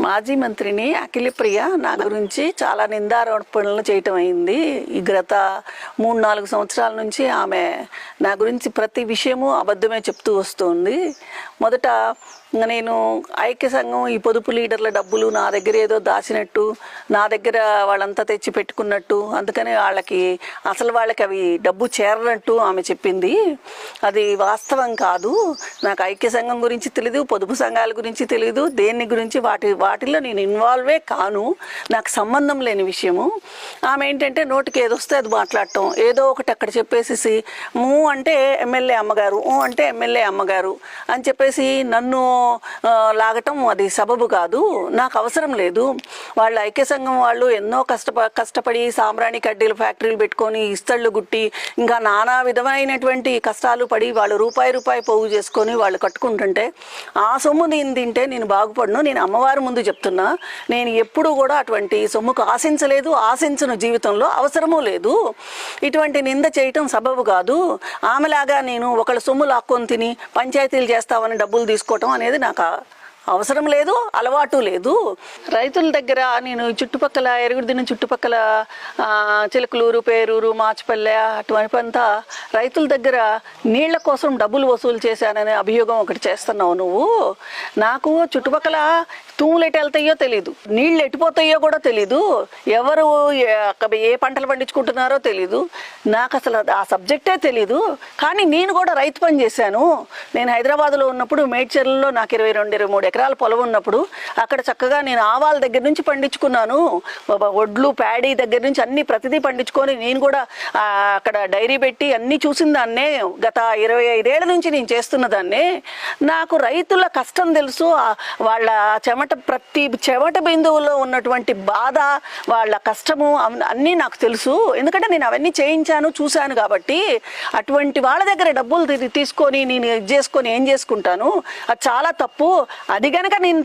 మాజీ మంత్రిని అఖిలప్రియ నా గురించి చాలా నిందారోపణలు చేయటం అయింది. ఈ గత మూడు నాలుగు సంవత్సరాల నుంచి ఆమె నా గురించి ప్రతి విషయము అబద్ధమే చెప్తూ వస్తుంది. మొదట నేను ఐక్య సంఘం ఈ పొదుపు లీడర్ల డబ్బులు నా దగ్గర ఏదో దాచినట్టు నా దగ్గర వాళ్ళంతా తెచ్చి పెట్టుకున్నట్టు అందుకని వాళ్ళకి అసలు వాళ్ళకి అవి డబ్బు చేరనట్టు ఆమె చెప్పింది. అది వాస్తవం కాదు. నాకు ఐక్య సంఘం గురించి తెలీదు పొదుపు సంఘాల గురించి తెలీదు దేని గురించి వాటి వాటిల్లో నేను ఇన్వాల్వే కాను. నాకు సంబంధం లేని విషయము. ఆమె ఏంటంటే నోటికి ఏదో వస్తే అది మాట్లాడటం. ఏదో ఒకటి అక్కడ చెప్పేసి మూ అంటే ఎమ్మెల్యే అమ్మగారు ఊ అంటే ఎమ్మెల్యే అమ్మగారు అని చెప్పేసి నన్ను లాగటం అది సబబు కాదు. నాకు అవసరం లేదు. వాళ్ళ ఐక్య సంఘం వాళ్ళు ఎన్నో కష్టప కష్టపడి సాంబ్రాణి కడ్డీలు ఫ్యాక్టరీలు పెట్టుకొని ఇస్తళ్ళు గుట్టి ఇంకా నానా విధమైనటువంటి కష్టాలు పడి వాళ్ళు రూపాయి రూపాయి పోగు చేసుకొని వాళ్ళు కట్టుకుంటుంటే ఆ సొమ్ము నేను తింటే నేను బాగుపడను. నేను అమ్మవారి ముందు చెప్తున్నా. నేను ఎప్పుడు కూడా అటువంటి సొమ్ముకు ఆశించలేదు. ఆశించను జీవితంలో అవసరమూ లేదు. ఇటువంటి నింద చేయటం సబబు కాదు. ఆమెలాగా నేను ఒకళ్ళ సొమ్ము లాక్కొని తిని పంచాయతీలు చేస్తామని డబ్బులు తీసుకోవటం అనేది నాకు అవసరం లేదు అలవాటు లేదు. రైతుల దగ్గర నేను చుట్టుపక్కల ఎరుగుడిదిన చుట్టుపక్కల చిలకలూరు పేరూరు మాచిపల్లె అటువంటిపంతా రైతుల దగ్గర నీళ్ళ కోసం డబ్బులు వసూలు చేశాననే అభియోగం ఒకటి చేస్తున్నావు నువ్వు. నాకు చుట్టుపక్కల తూములు ఎటు వెళ్తాయో తెలీదు నీళ్ళు ఎటుపోతాయో కూడా తెలీదు ఎవరు ఏ- అక్కడ ఏ పంటలు పండించుకుంటున్నారో తెలీదు. నాకు అసలు ఆ సబ్జెక్టే తెలీదు. కానీ నేను కూడా రైతు పని చేశాను. నేను హైదరాబాద్లో ఉన్నప్పుడు మేడ్చర్లలో నాకు ఇరవై రెండు ఇరవై మూడు ఎకరాల పొలం ఉన్నప్పుడు అక్కడ చక్కగా నేను ఆవాల దగ్గర నుంచి పండించుకున్నాను. ఒడ్లు ప్యాడీ దగ్గర నుంచి అన్ని ప్రతిదీ పండించుకొని నేను కూడా అక్కడ డైరీ పెట్టి అన్ని చూసిన దాన్నే గత ఇరవై ఐదేళ్ళ నుంచి నేను చేస్తున్న దాన్నే నాకు రైతుల కష్టం తెలుసు. వాళ్ళ చెమట ప్రతి చెమట బిందువులో ఉన్నటువంటి బాధ వాళ్ళ కష్టము అన్నీ నాకు తెలుసు. ఎందుకంటే నేను అవన్నీ చేయించాను చూశాను కాబట్టి అటువంటి వాళ్ళ దగ్గర డబ్బులు తీసుకొని నేను ఇది చేసుకొని ఏం చేసుకుంటాను? అది చాలా తప్పు. అది గనక నేను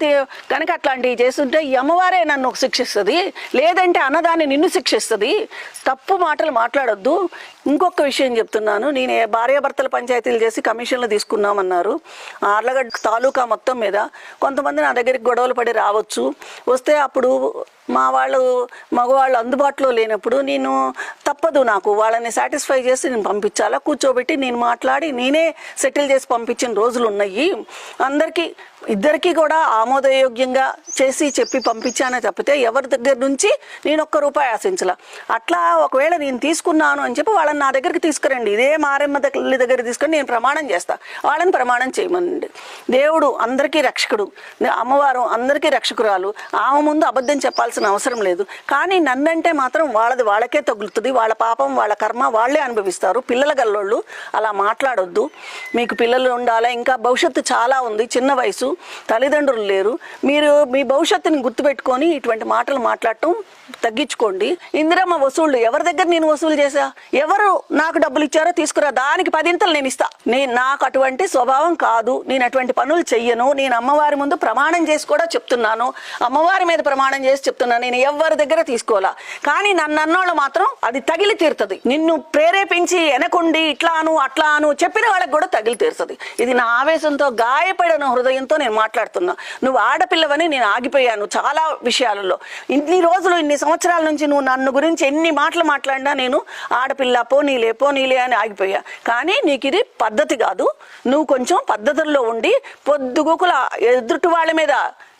కనుక అట్లాంటివి చేస్తుంటే ఈ అమ్మవారే నన్ను శిక్షిస్తుంది. లేదంటే అన్నదాన్ని నిన్ను శిక్షిస్తుంది. తప్పు మాటలు మాట్లాడొద్దు. ఇంకొక విషయం చెప్తున్నాను. నేను భార్యాభర్తల పంచాయతీలు చేసి కమిషన్లు తీసుకున్నామన్నారు. ఆర్లగడ్డ తాలూకా మొత్తం మీద కొంతమంది నా దగ్గరికి గొడవలు పడి రావచ్చు. వస్తే అప్పుడు మా వాళ్ళు మగవాళ్ళు అందుబాటులో లేనప్పుడు నేను తప్పదు నాకు. వాళ్ళని సాటిస్ఫై చేసి నేను పంపించాలా? కూర్చోబెట్టి నేను మాట్లాడి నేనే సెటిల్ చేసి పంపించిన రోజులు ఉన్నాయి. అందరికీ ఇద్దరికి కూడా ఆమోదయోగ్యంగా చేసి చెప్పి పంపించానే తప్పితే ఎవరి దగ్గర నుంచి నేను ఒక్క రూపాయి ఆశించలా. అట్లా ఒకవేళ నేను తీసుకున్నాను అని చెప్పి వాళ్ళని నా దగ్గరికి తీసుకురండి. ఇదే మారెమ్మ తల్లి దగ్గర తీసుకొని నేను ప్రమాణం చేస్తా. వాళ్ళని ప్రమాణం చేయమనండి దేవుడు అందరికీ రక్షకుడు. అమ్మవారు అందరికీ రక్షకురాలు. ఆమె ముందు అబద్ధం చెప్పాల్సిన అవసరం లేదు. కానీ నన్నంటే మాత్రం వాళ్ళది వాళ్ళకే తగులుతుంది. వాళ్ళ పాపం వాళ్ళ కర్మ వాళ్ళే అనుభవిస్తారు. పిల్లల గల్లోళ్ళు అలా మాట్లాడొద్దు. మీకు పిల్లలు ఉండాలా? ఇంకా భవిష్యత్తు చాలా ఉంది. చిన్న వయసు. తల్లిదండ్రులు లేరు. మీరు మీ భవిష్యత్తుని గుర్తుపెట్టుకొని ఇటువంటి మాటలు మాట్లాడటం తగ్గించుకోండి. ఇందిరమ్మ వసూళ్ళు ఎవరి దగ్గర నేను వసూలు చేశా? ఎవరు నాకు డబ్బులు ఇచ్చారో తీసుకురా. దానికి పదింతలు నేను ఇస్తా. నేను నాకు అటువంటి స్వభావం కాదు. నేను అటువంటి పనులు చెయ్యను. నేను అమ్మవారి ముందు ప్రమాణం చేసి కూడా చెప్తున్నాను. అమ్మవారి మీద ప్రమాణం చేసి చెప్తున్నాను. నేను ఎవరి దగ్గర తీసుకోవాలా? కానీ నన్ను అన్నోళ్ళు మాత్రం అది తగిలి తీరుతుంది. నిన్ను ప్రేరేపించి వెనకుండి అట్లా అట్లాను చెప్పిన వాళ్ళకి కూడా తగిలి తీరుతుంది. ఇది నా ఆవేశంతో గాయపడిన హృదయంతో నేను మాట్లాడుతున్నా. నువ్వు ఆడపిల్లవని నేను ఆగిపోయాను చాలా విషయాలలో. ఇన్ని రోజులు ఇన్ని సంవత్సరాల నుంచి నువ్వు నన్ను గురించి ఎన్ని మాటలు మాట్లాడినా నేను ఆడపిల్ల పోనీలే పోనీలే అని ఆగిపోయా. కానీ నీకు ఇది పద్ధతి కాదు. నువ్వు కొంచెం పద్ధతుల్లో ఉండి పొద్దుగుకుల ఎదుటి వాళ్ళ మీద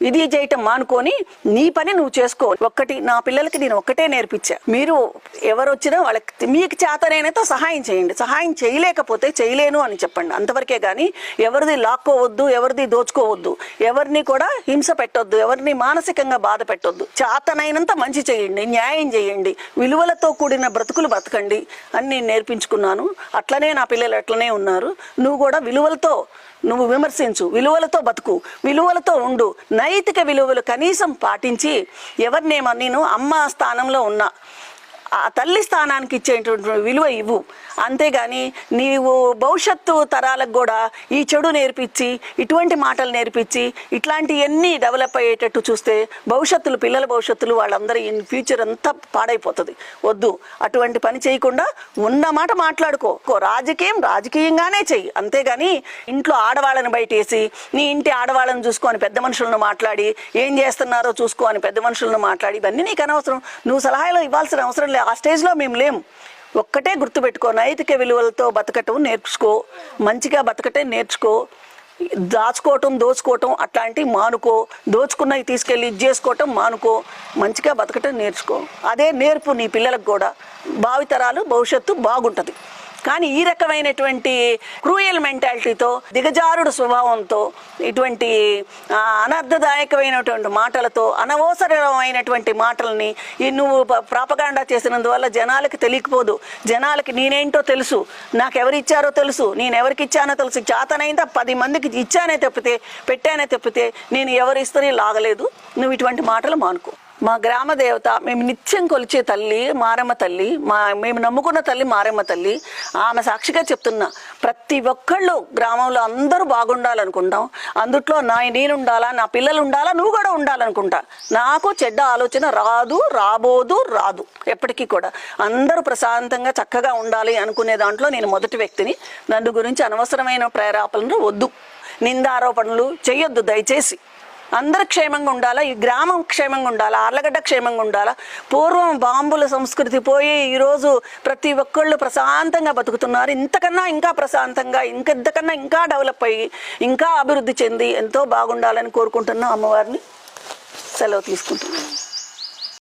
ఇది చేయటం మానుకొని నీ పని నువ్వు చేసుకో. ఒక్కటి నా పిల్లలకి నేను ఒక్కటే నేర్పించా. మీరు ఎవరు వచ్చినా వాళ్ళకి మీకు చేతనైనతో సహాయం చేయండి. సహాయం చేయలేకపోతే చేయలేను అని చెప్పండి. అంతవరకే కానీ ఎవరిది లాక్కోవద్దు ఎవరిది దోచుకోవద్దు ఎవరిని కూడా హింస పెట్టొద్దు ఎవరిని మానసికంగా బాధ పెట్టొద్దు. చేతనైనంత మంచి చేయండి న్యాయం చేయండి విలువలతో కూడిన బ్రతుకులు బతకండి అని నేను నేర్పించుకున్నాను. అట్లనే నా పిల్లలు అట్లనే ఉన్నారు. నువ్వు కూడా విలువలతో నువ్వు విమర్శించు విలువలతో బతుకు విలువలతో ఉండు. నైతిక విలువలు కనీసం పాటించి ఎవరినేమో నేను అమ్మ స్థానంలో ఉన్నా. ఆ తల్లి స్థానానికి ఇచ్చేటువంటి విలువ ఇవ్వు. అంతేగాని నీవు భవిష్యత్తు తరాలకు కూడా ఈ చెడు నేర్పించి ఇటువంటి మాటలు నేర్పించి ఇట్లాంటివన్నీ డెవలప్ అయ్యేటట్టు చూస్తే భవిష్యత్తులు పిల్లల భవిష్యత్తులు వాళ్ళందరూ ఇన్ ఫ్యూచర్ అంతా పాడైపోతుంది. వద్దు. అటువంటి పని చేయకుండా ఉన్న మాట మాట్లాడుకో. రాజకీయం రాజకీయంగానే చెయ్యి. అంతేగాని ఇంట్లో ఆడవాళ్ళని బయటేసి నీ ఇంటి ఆడవాళ్ళని చూసుకొని పెద్ద మనుషులను మాట్లాడి ఏం చేస్తున్నారో చూసుకో అని పెద్ద మనుషులను మాట్లాడి ఇవన్నీ నీకు అనవసరం. నువ్వు సలహాలు ఇవ్వాల్సిన అవసరం లేదు ఆ స్టేజ్లో మేము లేము ఒక్కటే గుర్తుపెట్టుకో నైతిక విలువలతో బతకటం నేర్చుకో మంచిగా బతకటం నేర్చుకో దాచుకోవటం దోచుకోవటం అట్లాంటివి మానుకో దోచుకున్నవి తీసుకెళ్ళి ఇది చేసుకోవటం మానుకో మంచిగా బతకటం నేర్చుకో. అదే నేర్పు నీ పిల్లలకు కూడా. భావితరాలు భవిష్యత్తు బాగుంటుంది. కానీ ఈ రకమైనటువంటి క్రూయల్ మెంటాలిటీతో దిగజారుడు స్వభావంతో ఇటువంటి అనర్థదాయకమైనటువంటి మాటలతో అనవసరమైనటువంటి మాటల్ని ఈ నువ్వు ప్రాపగాండా చేసినందువల్ల జనాలకి తెలియకపోదు. జనాలకి నేనేంటో తెలుసు. నాకు ఎవరు ఇచ్చారో తెలుసు. నేను ఎవరికి ఇచ్చానో తెలుసు. చేతనైందా? పది మందికి ఇచ్చానే తప్పితే పెట్టానే తప్పితే నేను ఎవరిస్తేనే లాగలేదు. నువ్వు ఇటువంటి మాటలు మానుకో. మా గ్రామ దేవత మేము నిత్యం కొలిచే తల్లి మారమ్మ తల్లి మా మేము నమ్ముకున్న తల్లి మారమ్మ తల్లి. ఆమె సాక్షిగా చెప్తున్నా ప్రతి ఒక్కళ్ళు గ్రామంలో అందరూ బాగుండాలనుకుంటాం. అందుట్లో నా నేను ఉండాలా నా పిల్లలు ఉండాలా నువ్వు కూడా ఉండాలనుకుంటా. నాకు చెడ్డ ఆలోచన రాదు రాబోదు రాదు. ఎప్పటికీ కూడా. అందరూ ప్రశాంతంగా చక్కగా ఉండాలి అనుకునే దాంట్లో నేను మొదటి వ్యక్తిని. నన్ను గురించి అనవసరమైన ప్రేరాపలను వద్దు. నిందారోపణలు చేయొద్దు దయచేసి. అందరు క్షేమంగా ఉండాలా? ఈ గ్రామం క్షేమంగా ఉండాలా? ఆర్లగడ్డ క్షేమంగా ఉండాలా? పూర్వం బాంబుల సంస్కృతి పోయి ఈరోజు ప్రతి ఒక్కళ్ళు ప్రశాంతంగా బతుకుతున్నారు. ఇంతకన్నా ఇంకా ప్రశాంతంగా ఇంకెంతకన్నా ఇంకా డెవలప్ అయ్యి ఇంకా అభివృద్ధి చెంది ఎంతో బాగుండాలని కోరుకుంటున్నాం అమ్మవారిని. సెలవు తీసుకుంటున్నాను.